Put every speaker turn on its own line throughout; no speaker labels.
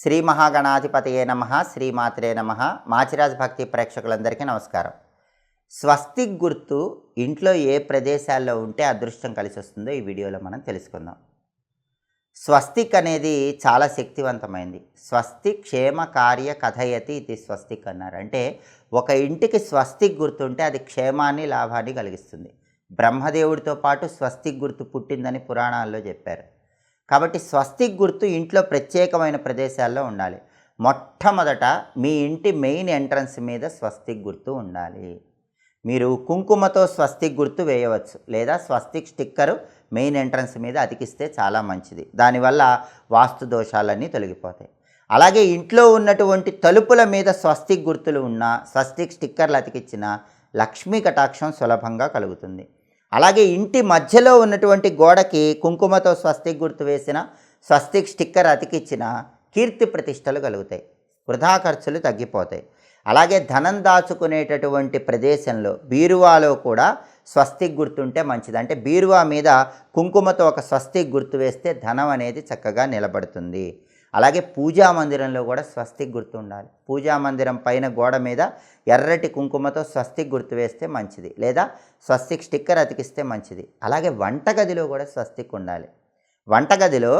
శ్రీ మహాగణాధిపతయే నమ శ్రీమాత్రే నమ. మాచిరాజ్ భక్తి ప్రేక్షకులందరికీ నమస్కారం. స్వస్తిక్ గుర్తు ఇంట్లో ఏ ప్రదేశాల్లో ఉంటే అదృష్టం కలిసి వస్తుందో ఈ వీడియోలో మనం తెలుసుకుందాం. స్వస్తిక్ అనేది చాలా శక్తివంతమైంది. స్వస్తి క్షేమ కార్య కథయతి ఇది స్వస్తిక్ అన్నారు అంటే ఒక ఇంటికి స్వస్తిక్ గుర్తుంటే అది క్షేమాన్ని లాభాన్ని కలిగిస్తుంది. బ్రహ్మదేవుడితో పాటు స్వస్తిక్ గుర్తు పుట్టిందని పురాణాల్లో చెప్పారు. కాబట్టి స్వస్తిక్ గుర్తు ఇంట్లో ప్రత్యేకమైన ప్రదేశాల్లో ఉండాలి. మొట్టమొదట మీ ఇంటి మెయిన్ ఎంట్రన్స్ మీద స్వస్తిక్ గుర్తు ఉండాలి. మీరు కుంకుమతో స్వస్తిక్ గుర్తు వేయవచ్చు లేదా స్వస్తిక్ స్టిక్కరు మెయిన్ ఎంట్రన్స్ మీద అతికిస్తే చాలా మంచిది. దానివల్ల వాస్తు దోషాలన్నీ తొలగిపోతాయి. అలాగే ఇంట్లో ఉన్నటువంటి తలుపుల మీద స్వస్తిక్ గుర్తులు ఉన్న స్వస్తిక్ స్టిక్కర్లు అతికించిన లక్ష్మీ కటాక్షం సులభంగా కలుగుతుంది. అలాగే ఇంటి మధ్యలో ఉన్నటువంటి గోడకి కుంకుమతో స్వస్తిక్ గుర్తు వేసిన స్వస్తిక్ స్టిక్కర్ అతికిచ్చిన కీర్తి ప్రతిష్టలు కలుగుతాయి. వృధా ఖర్చులు తగ్గిపోతాయి. అలాగే ధనం దాచుకునేటటువంటి ప్రదేశంలో బీరువాలో కూడా స్వస్తిక్ గుర్తుంటే మంచిది. అంటే బీరువా మీద కుంకుమతో ఒక స్వస్తిక్ గుర్తు వేస్తే ధనం అనేది చక్కగా నిలబడుతుంది. అలాగే పూజా మందిరంలో కూడా స్వస్తిక్ గుర్తు ఉండాలి పూజా మందిరం పైన గోడ మీద ఎర్రటి కుంకుమతో స్వస్తిక్ గుర్తు వేస్తే మంచిది. లేదా స్వస్తిక్ స్టిక్కర్ అతికిస్తే మంచిది. అలాగే వంటగదిలో కూడా స్వస్తిక్ ఉండాలి. వంటగదిలో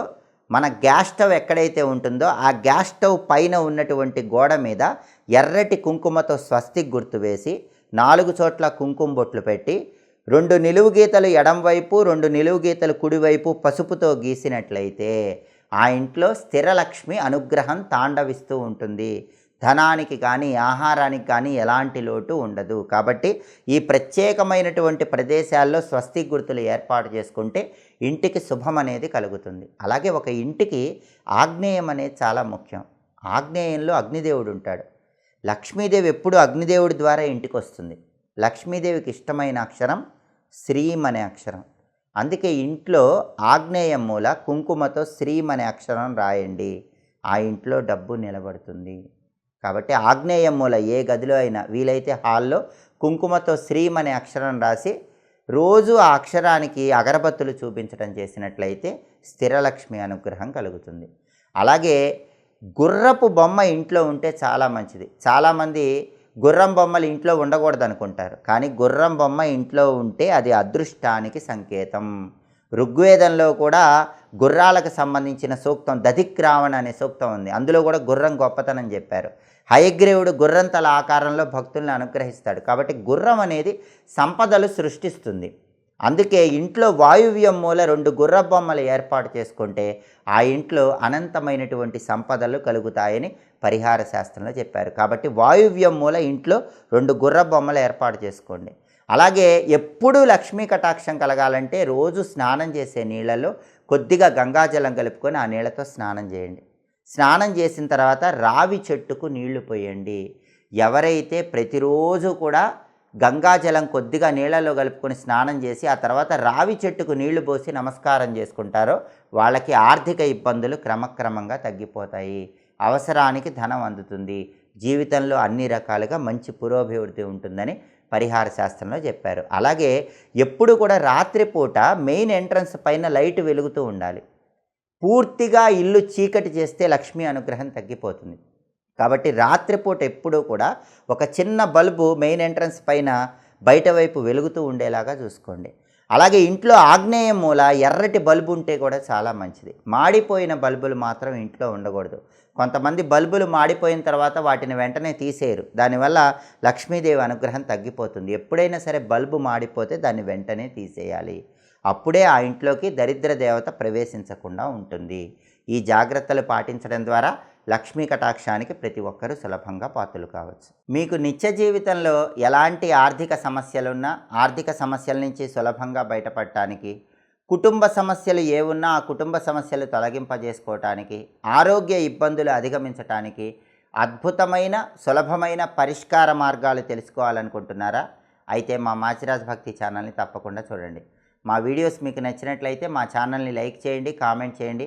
మన గ్యాస్ స్టవ్ ఎక్కడైతే ఉంటుందో ఆ గ్యాస్ స్టవ్ పైన ఉన్నటువంటి గోడ మీద ఎర్రటి కుంకుమతో స్వస్తిక్ గుర్తు వేసి నాలుగు చోట్ల కుంకుమ బొట్లు పెట్టి రెండు నిలువు గీతలు ఎడంవైపు రెండు నిలువు గీతలు కుడివైపు పసుపుతో గీసినట్లయితే ఆ ఇంట్లో స్థిరలక్ష్మి అనుగ్రహం తాండవిస్తూ ఉంటుంది. ధనానికి కానీ ఆహారానికి కానీ ఎలాంటి లోటు ఉండదు. కాబట్టి ఈ ప్రత్యేకమైనటువంటి ప్రదేశాల్లో స్వస్తి గుర్తులు ఏర్పాటు చేసుకుంటే ఇంటికి శుభం అనేది కలుగుతుంది. అలాగే ఒక ఇంటికి ఆగ్నేయం అనేది చాలా ముఖ్యం. ఆగ్నేయంలో అగ్నిదేవుడు ఉంటాడు. లక్ష్మీదేవి ఎప్పుడు అగ్నిదేవుడి ద్వారా ఇంటికి వస్తుంది. లక్ష్మీదేవికి ఇష్టమైన అక్షరం శ్రీం అనే అక్షరం. అందుకే ఇంట్లో ఆగ్నేయం మూల కుంకుమతో శ్రీం అనే అక్షరం రాయండి. ఆ ఇంట్లో డబ్బు నిలబడుతుంది. కాబట్టి ఆగ్నేయం మూల ఏ గదిలో అయినా వీలైతే హాల్లో కుంకుమతో శ్రీం అనే అక్షరం రాసి రోజు ఆ అక్షరానికి అగరబత్తులు చూపించడం చేసినట్లయితే స్థిరలక్ష్మి అనుగ్రహం కలుగుతుంది. అలాగే గుర్రపు బొమ్మ ఇంట్లో ఉంటే చాలా మంచిది. చాలామంది గుర్రం బొమ్మలు ఇంట్లో ఉండకూడదు అనుకుంటారు కానీ గుర్రం బొమ్మ ఇంట్లో ఉంటే అది అదృష్టానికి సంకేతం. ఋగ్వేదంలో కూడా గుర్రాలకు సంబంధించిన సూక్తం దధిక్రావణ అనే సూక్తం ఉంది. అందులో కూడా గుర్రం గొప్పతనం చెప్పారు. హయగ్రీవుడు గుర్రం తల ఆకారంలో భక్తుల్ని అనుగ్రహిస్తాడు. కాబట్టి గుర్రం అనేది సంపదలు సృష్టిస్తుంది. అందుకే ఇంట్లో వాయువ్యం మూల రెండు గుర్ర బొమ్మలు ఏర్పాటు చేసుకుంటే ఆ ఇంట్లో అనంతమైనటువంటి సంపదలు కలుగుతాయని పరిహార శాస్త్రంలో చెప్పారు. కాబట్టి వాయువ్యం మూల ఇంట్లో రెండు గుర్ర బొమ్మలు ఏర్పాటు చేసుకోండి. అలాగే ఎప్పుడూ లక్ష్మీ కటాక్షం కలగాలంటే రోజు స్నానం చేసే నీళ్ళలో కొద్దిగా గంగాజలం కలుపుకొని ఆ నీళ్ళతో స్నానం చేయండి. స్నానం చేసిన తర్వాత రావి చెట్టుకు నీళ్ళు పోయండి. ఎవరైతే ప్రతిరోజు కూడా గంగాజలం కొద్దిగా నీళ్ళలో కలుపుకొని స్నానం చేసి ఆ తర్వాత రావి చెట్టుకు నీళ్ళు పోసి నమస్కారం చేసుకుంటారో వాళ్ళకి ఆర్థిక ఇబ్బందులు క్రమక్రమంగా తగ్గిపోతాయి. అవసరానికి ధనం అందుతుంది. జీవితంలో అన్ని రకాలుగా మంచి పురోభివృద్ధి ఉంటుందని పరిహార శాస్త్రంలో చెప్పారు. అలాగే ఎప్పుడు కూడా రాత్రిపూట మెయిన్ ఎంట్రన్స్ పైన లైట్ వెలుగుతూ ఉండాలి. పూర్తిగా ఇల్లు చీకటి చేస్తే లక్ష్మీ అనుగ్రహం తగ్గిపోతుంది. కాబట్టి రాత్రిపూట ఎప్పుడూ కూడా ఒక చిన్న బల్బు మెయిన్ ఎంట్రన్స్ పైన బయట వైపు వెలుగుతూ ఉండేలాగా చూసుకోండి. అలాగే ఇంట్లో ఆగ్నేయ మూల ఎర్రటి బల్బు ఉంటే కూడా చాలా మంచిది. మాడిపోయిన బల్బులు మాత్రం ఇంట్లో ఉండకూడదు. కొంతమంది బల్బులు మాడిపోయిన తర్వాత వాటిని వెంటనే తీసేయరు. దానివల్ల లక్ష్మీదేవి అనుగ్రహం తగ్గిపోతుంది. ఎప్పుడైనా సరే బల్బు మాడిపోతే దాన్ని వెంటనే తీసేయాలి. అప్పుడే ఆ ఇంట్లోకి దరిద్ర దేవత ప్రవేశించకుండా ఉంటుంది. ఈ జాగ్రత్తలు పాటించడం ద్వారా లక్ష్మీ కటాక్షానికి ప్రతి ఒక్కరూ సులభంగా పాత్రలు కావచ్చు. మీకు నిత్య జీవితంలో ఎలాంటి ఆర్థిక సమస్యలున్నా ఆర్థిక సమస్యల నుంచి సులభంగా బయటపడటానికి కుటుంబ సమస్యలు ఏ ఉన్నా ఆ కుటుంబ సమస్యలు తొలగింపజేసుకోవటానికి ఆరోగ్య ఇబ్బందులు అధిగమించటానికి అద్భుతమైన సులభమైన పరిష్కార మార్గాలు తెలుసుకోవాలనుకుంటున్నారా? అయితే మా మాచిరాజ్ భక్తి ఛానల్ని తప్పకుండా చూడండి. మా వీడియోస్ మీకు నచ్చినట్లయితే మా ఛానల్ని లైక్ చేయండి కామెంట్ చేయండి.